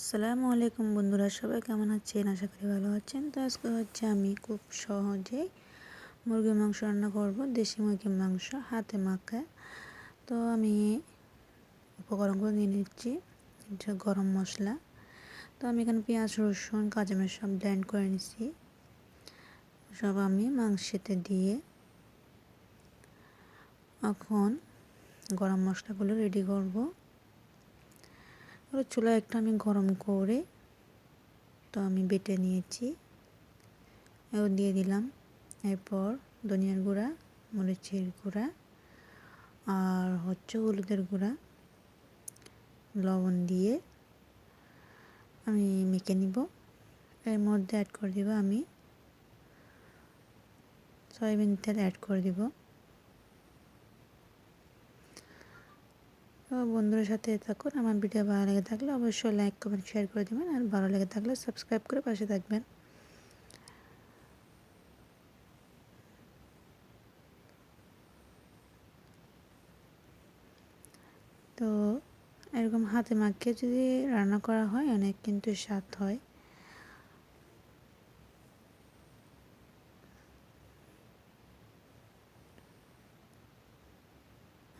আসসালামু আলাইকুম বন্ধুরা, সবাই কেমন আছেন? আশা করি ভালো আছেন। তো আজকে হচ্ছে আমি খুব সহজেই মুরগির মাংস রান্না করব, দেশি মুরগির মাংস, হাতে মাখা। তো আমি উপকরণগুলো নিয়ে নিচ্ছি গরম মশলা। তো আমি এখানে পেঁয়াজ, রসুন কাঁচামের সব ব্ল্যান্ড করে নিচ্ছি সব আমি মাংসেতে দিয়ে এখন গরম মশলাগুলো রেডি করব। এবার চুলা একটা আমি গরম করে তো আমি বেটে নিয়েছি। এও দিয়ে দিলাম। এরপর ধনিয়ার গুঁড়া, মরিচের গুঁড়া আর হচ্ছে হলুদের গুঁড়া, লবণ দিয়ে আমি মেখে নিব। এর মধ্যে অ্যাড করে দিব আমি সয়াবিন তেল অ্যাড করে দিব। বন্ধুদের সাথে থাকুন, আমার ভিডিও ভালো লেগে থাকলে অবশ্যই লাইক কমেন্ট শেয়ার করে দেবেন আর ভালো লেগে থাকলে সাবস্ক্রাইব করে পাশে থাকবেন। তো এরকম হাতে মাখিয়ে যদি রান্না করা হয়, অনেক কিন্তু স্বাদ হয়।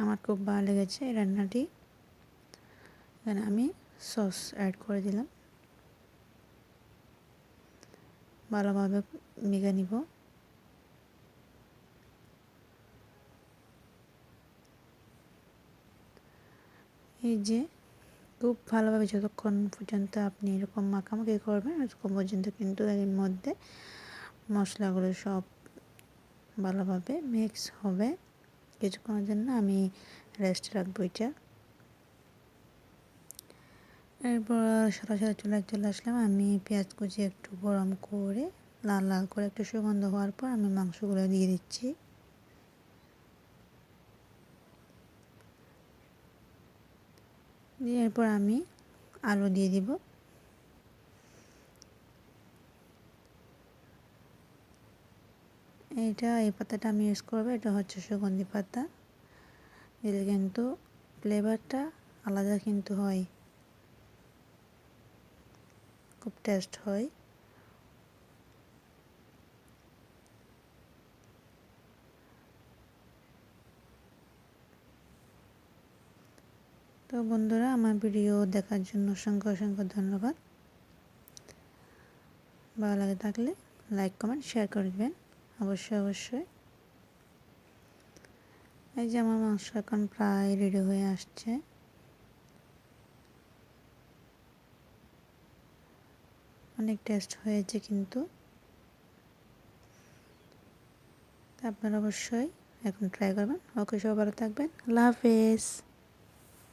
আমার খুব ভালো লেগেছে এই রান্নাটি। এখানে আমি সস অ্যাড করে দিলাম। ভালোভাবে মেখে নিব। এই যে খুব ভালোভাবে যতক্ষণ পর্যন্ত আপনি এরকম মাখামাখি করবেন, ততক্ষণ পর্যন্ত কিন্তু এর মধ্যে মশলাগুলো সব ভালোভাবে মিক্স হবে। কিছুক্ষণের জন্য আমি রেস্ট রাখব এটা। এরপর সরাসরি চলে চলে আসলাম। আমি পেঁয়াজ কুচি একটু গরম করে, লাল লাল করে একটু সুগন্ধ হওয়ার পর আমি মাংসগুলো দিয়ে দিচ্ছি। দিয়ে এরপর আমি আলু দিয়ে দিব। এটা এই পাতাটা আমি ইউজ করব। এটা হচ্ছে সুগন্ধি পাতা। দিলে কিন্তু ফ্লেভারটা আলাদা কিন্তু হয়। খুব টেস্ট হয়। তো বন্ধুরা, আমার ভিডিও দেখার জন্য অসংখ্য অসংখ্য ধন্যবাদ। ভালো লাগে থাকলে লাইক কমেন্ট শেয়ার করবেন অবশ্যই অবশ্যই। এই যে আমার মাংস এখন প্রায় রেডি হয়ে আসছে। অনেক টেস্ট হয়েছে কিন্তু। আপনারা অবশ্যই এখন ট্রাই করবেন। ওকে সবাই ভালো থাকবেন। আল্লাহ হাফেজ।